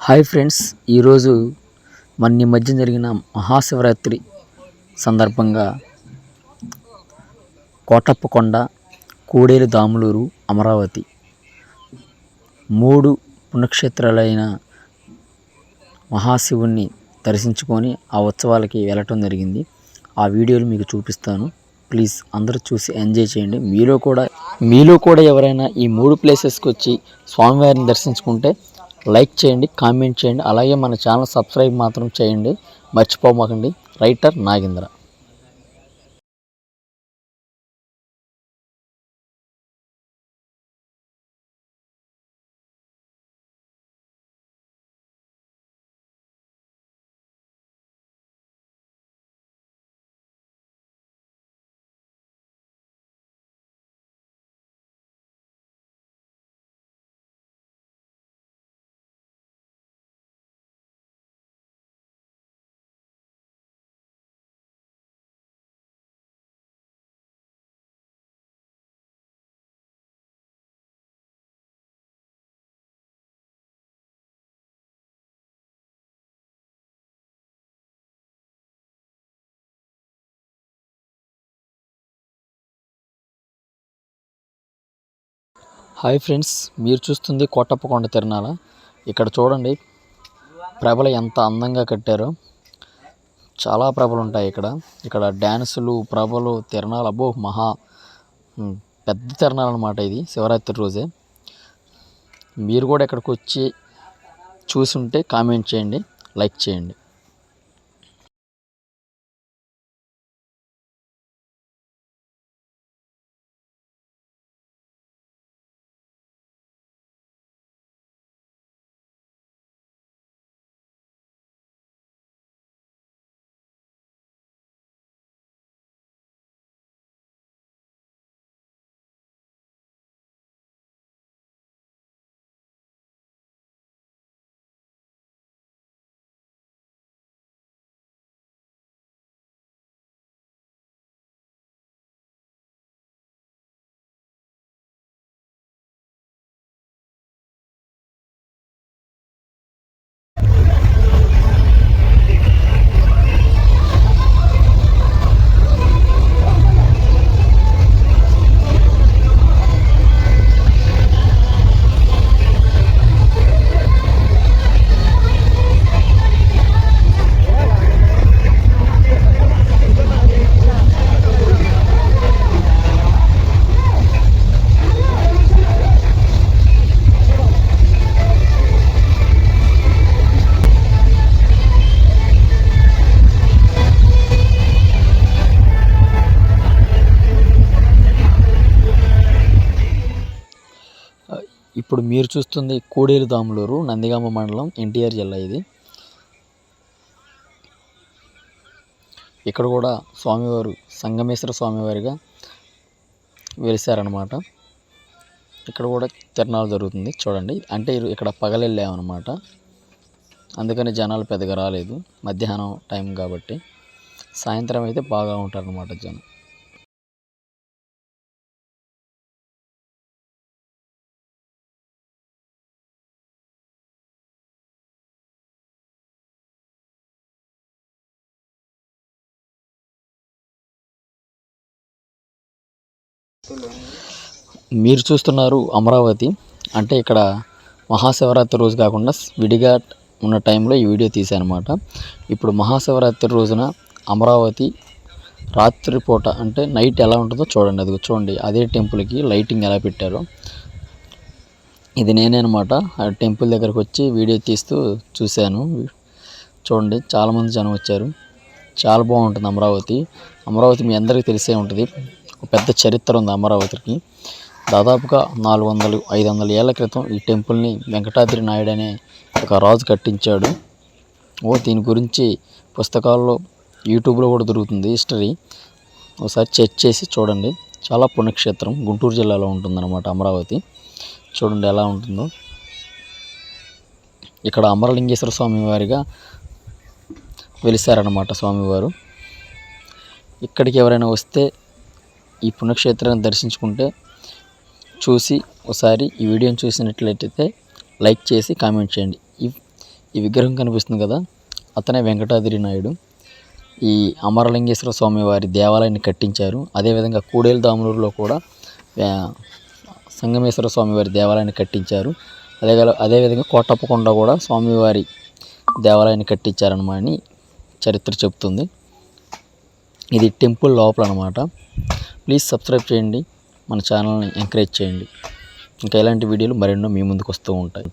Hi friends ఈరోజు మన ఈ మధ్య జరిగిన మహాశివరాత్రి సందర్భంగా కోటప్పకొండ కూడేరు దాములూరు అమరావతి మూడు పుణ్యక్షేత్రాలైన మహాశివుణ్ణి దర్శించుకొని ఆ ఉత్సవాలకి వెళ్ళటం జరిగింది. ఆ వీడియోలు మీకు చూపిస్తాను. ప్లీజ్ అందరూ చూసి ఎంజాయ్ చేయండి. మీలో కూడా మీలో కూడా ఎవరైనా ఈ మూడు ప్లేసెస్కి వచ్చి స్వామివారిని దర్శించుకుంటే లైక్ చేయండి కామెంట్ చేయండి అలాగే మన ఛానల్ సబ్స్క్రైబ్ మాత్రం చేయండి. మర్చిపోమాకండి. రైటర్ నాగేంద్ర. హాయ్ ఫ్రెండ్స్ మీరు చూస్తుంది కోటప్పకొండ తిరణాల ఇక్కడ చూడండి ప్రభలు ఎంత అందంగా కట్టారో. చాలా ప్రభలు ఉంటాయి ఇక్కడ. ఇక్కడ డ్యాన్సులు ప్రభలు తిరణాలు అబ్బో మహా పెద్ద తిరణాలు అనమాట ఇది శివరాత్రి రోజే. మీరు కూడా ఇక్కడికి వచ్చి చూసి ఉంటే కామెంట్ చేయండి లైక్ చేయండి. ఇప్పుడు మీరు చూస్తుంది కోడేరు దాములూరు నందిగామ మండలం ఎన్టీఆర్ జిల్లా ఇది. ఇక్కడ కూడా స్వామివారు సంగమేశ్వర స్వామివారిగా వెలిశారనమాట ఇక్కడ కూడా తిరణాలు జరుగుతుంది చూడండి. అంటే ఇక్కడ పగలెళ్ళామన్నమాట. అందుకని జనాలు పెద్దగా రాలేదు. మధ్యాహ్నం టైం కాబట్టి సాయంత్రం అయితే బాగా ఉంటారనమాట జనం. మీరు చూస్తున్నారు అమరావతి. అంటే ఇక్కడ మహాశివరాత్రి రోజు కాకుండా విడిగా ఉన్న టైంలో ఈ వీడియో అనమాట ఇప్పుడు మహాశివరాత్రి రోజున అమరావతి రాత్రిపూట అంటే నైట్ ఎలా ఉంటుందో చూడండి. అది చూడండి. అదే టెంపుల్కి లైటింగ్ ఎలా పెట్టారో. ఇది నేనే అనమాట ఆ టెంపుల్ దగ్గరకు వచ్చి వీడియో తీస్తూ చూశాను. చూడండి. చాలామంది జనం వచ్చారు. చాలా బాగుంటుంది అమరావతి. అమరావతి మీ అందరికీ తెలిసే ఉంటుంది. ఒక పెద్ద చరిత్ర ఉంది అమరావతికి. దాదాపుగా నాలుగు వందలు ఐదు వందల ఏళ్ళ క్రితం ఈ టెంపుల్ని వెంకటాద్రి నాయుడు అనే ఒక రాజు కట్టించాడు. ఓ దీని గురించి పుస్తకాల్లో యూట్యూబ్లో కూడా దొరుకుతుంది హిస్టరీ. ఒకసారి చెక్ చేసి చూడండి. చాలా పుణ్యక్షేత్రం. గుంటూరు జిల్లాలో ఉంటుందన్నమాట అమరావతి. చూడండి ఎలా ఉంటుందో. ఇక్కడ అమరలింగేశ్వర స్వామి వారిగా వెలిశారనమాట స్వామివారు. ఇక్కడికి ఎవరైనా వస్తే ఈ పుణ్యక్షేత్రాన్ని దర్శించుకుంటే చూసి ఒకసారి ఈ వీడియోని చూసినట్లయితే లైక్ చేసి కామెంట్ చేయండి. ఈ విగ్రహం కనిపిస్తుంది కదా అతనే వెంకటాద్రి నాయుడు. ఈ అమరలింగేశ్వర స్వామి వారి దేవాలయాన్ని కట్టించారు. అదేవిధంగా కూడేలు దాములూరులో కూడా సంగమేశ్వర స్వామివారి దేవాలయాన్ని కట్టించారు. అదే అదేవిధంగా కోటప్పకొండ కూడా స్వామివారి దేవాలయాన్ని కట్టించారనమాట అని చరిత్ర చెప్తుంది. ఇది టెంపుల్ లోపల అనమాట ప్లీజ్ సబ్స్క్రైబ్ చేయండి. మన ఛానల్ని ఎంకరేజ్ చేయండి. ఇంకా ఇలాంటి వీడియోలు మరెన్నో మీ ముందుకు వస్తూ ఉంటాయి.